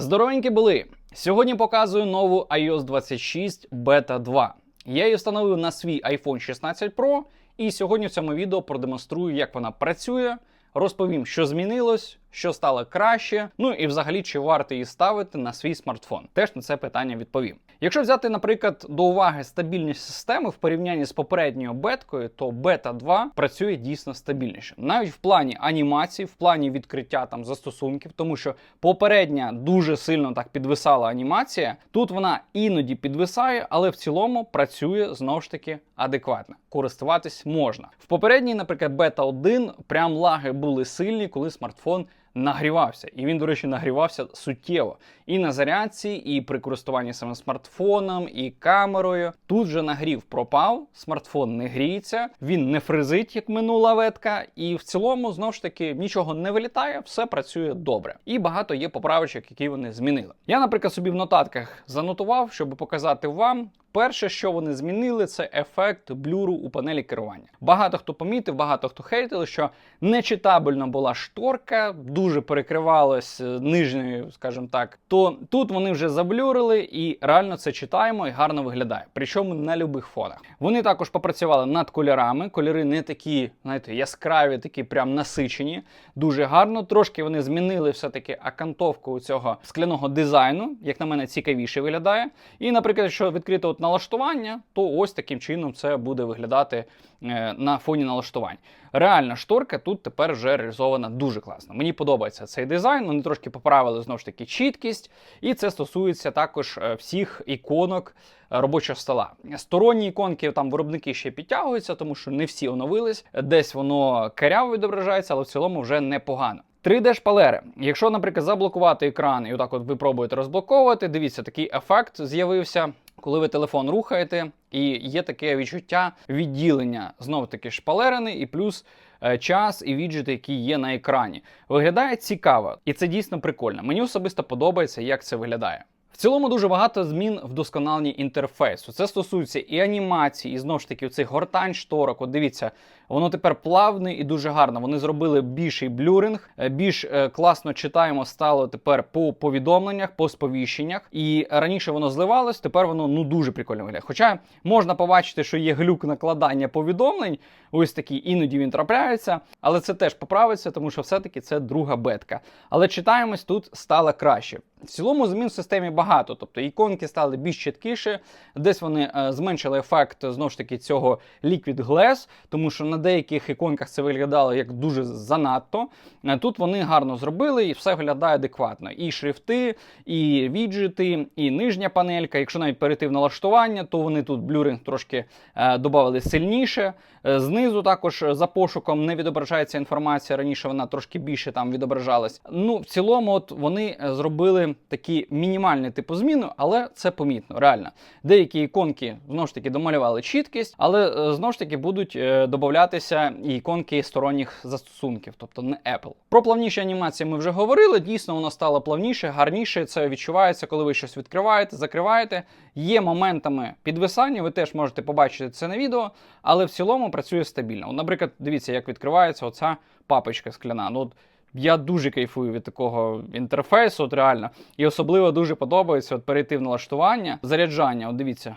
Здоровенькі були! Сьогодні показую нову iOS 26 Beta 2. Я її встановив на свій iPhone 16 Pro, і сьогодні в цьому відео продемонструю, як вона працює, розповім, що змінилось, що стало краще, ну і взагалі чи варто її ставити на свій смартфон. Теж на це питання відповім. Якщо взяти, наприклад, до уваги стабільність системи в порівнянні з попередньою беткою, то бета 2 працює дійсно стабільніше. Навіть в плані анімації, в плані відкриття там застосунків, тому що попередня дуже сильно так підвисала анімація. Тут вона іноді підвисає, але в цілому працює знову ж таки адекватно. Користуватись можна. В попередній, наприклад, бета 1 прям лаги були сильні, коли смартфон нагрівався. І він, до речі, нагрівався суттєво. І на зарядці, і при користуванні самим смартфоном, і камерою. Тут же нагрів пропав, смартфон не гріється, він не фризить, як минула ветка, і в цілому, знову ж таки, нічого не вилітає, все працює добре. І багато є поправочок, які вони змінили. Я, наприклад, собі в нотатках занотував, щоб показати вам. Перше, що вони змінили, це ефект блюру у панелі керування. Багато хто помітив, багато хто хейтили, що нечитабельна була шторка, дуже перекривалась е, нижньою, скажімо так. То тут вони вже заблюрили і реально це читаємо і гарно виглядає. Причому на любих фонах. Вони також попрацювали над кольорами. Кольори не такі, знаєте, яскраві, такі прям насичені. Дуже гарно. Трошки вони змінили все-таки акантовку цього скляного дизайну, як на мене, цікавіше виглядає. І, наприклад, якщо відкрити от налаштування, то ось таким чином це буде виглядати на фоні налаштувань. Реальна шторка тут тепер вже реалізована дуже класно. Мені подобається цей дизайн. Вони трошки поправили знову ж таки чіткість, і це стосується також е, всіх іконок е, робочого стола. Сторонні іконки там виробники ще підтягуються, тому що не всі оновились. Десь воно каряво відображається, але в цілому вже непогано. 3D-шпалери. Якщо, наприклад, заблокувати екран і отак от ви пробуєте розблоковувати, дивіться, такий ефект з'явився. Коли ви телефон рухаєте, і є таке відчуття відділення знов таки шпалерини, і плюс е, час і віджити, які є на екрані. Виглядає цікаво, і це дійсно прикольно. Мені особисто подобається, як це виглядає. В цілому дуже багато змін в досконаленні інтерфейсу. Це стосується і анімації, і знову ж таки цих гортань шторок. От дивіться, воно тепер плавне і дуже гарно. Вони зробили більший блюринг, е, більш е, класно читаємо стало тепер по повідомленнях, по сповіщеннях. І раніше воно зливалось, тепер воно ну дуже прикольно виглядає. Хоча можна побачити, що є глюк накладання повідомлень, ось такий іноді він трапляється, але це теж поправиться, тому що все-таки це друга бетка. Але читаємось тут стало краще. В цілому змін в системі багато, тобто іконки стали більш чіткіше, десь вони е, зменшили ефект знову ж таки цього Liquid Glass, тому що на деяких іконках це виглядало як дуже занадто. Е, тут вони гарно зробили і все виглядає адекватно. І шрифти, і віджити, і нижня панелька. Якщо навіть перейти в налаштування, то вони тут блюринг трошки е, додали сильніше. Е, знизу також за пошуком не відображається інформація. Раніше вона трошки більше там відображалась. Ну, в цілому, от вони е, зробили такі мінімальні типу зміну, але це помітно, реально. Деякі іконки знову ж таки домалювали чіткість, але е, знову ж таки будуть е, додатися і іконки сторонніх застосунків, тобто не Apple. Про плавніші анімації ми вже говорили. Дійсно, воно стало плавніше, гарніше. Це відчувається, коли ви щось відкриваєте, закриваєте. Є моментами підвисання, ви теж можете побачити це на відео, але в цілому працює стабільно. Наприклад, дивіться, як відкривається оця папочка скляна. Ну, я дуже кайфую від такого інтерфейсу, от реально. І особливо дуже подобається от перейти в налаштування, заряджання. От дивіться,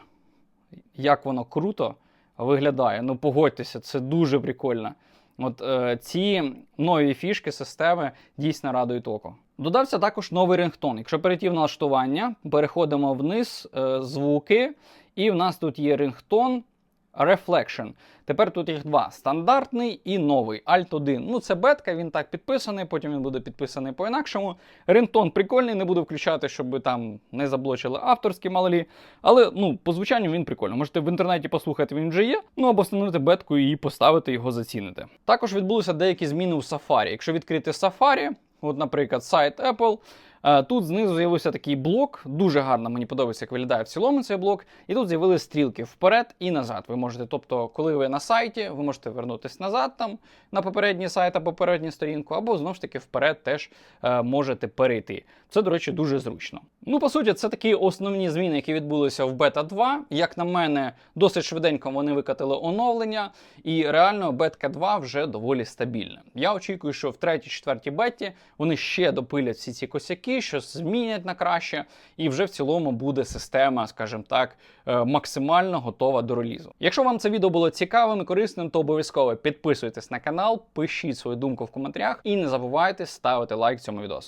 як воно круто виглядає. Ну, погодьтеся, це дуже прикольно. От е, ці нові фішки системи дійсно радують око. Додався також новий рингтон. Якщо перейти в налаштування, переходимо вниз, е, звуки, і в нас тут є рингтон Reflection. Тепер тут їх два: стандартний і новий Alt 1. Ну, це бетка, він так підписаний, потім він буде підписаний по-інакшому. Рингтон прикольний, не буду включати, щоб там не заблочили авторські малолі. Але ну, по звучанню він прикольний. Можете в інтернеті послухати, він вже є. Ну або встановити бетку і поставити його зацінити. Також відбулися деякі зміни у Safari. Якщо відкрити Safari, от, наприклад, сайт Apple. Е, Тут знизу з'явився такий блок, дуже гарно мені подобається, як виглядає в цілому цей блок. І тут з'явилися стрілки вперед і назад. Ви можете, тобто, коли ви на сайті, ви можете вернутися назад там на попередній сайт або попередню сторінку, або знову ж таки вперед теж е, можете перейти. Це, до речі, дуже зручно. Ну, по суті, це такі основні зміни, які відбулися в бета 2. Як на мене, досить швиденько вони викатили оновлення, і реально бетка 2 вже доволі стабільна. Я очікую, що в третій, четвертій беті вони ще допилять всі ці косяки, щось змінять на краще, і вже в цілому буде система, скажімо так, е, максимально готова до релізу. Якщо вам це відео було цікавим і корисним, то обов'язково підписуйтесь на канал, пишіть свою думку в коментарях і не забувайте ставити лайк цьому відео.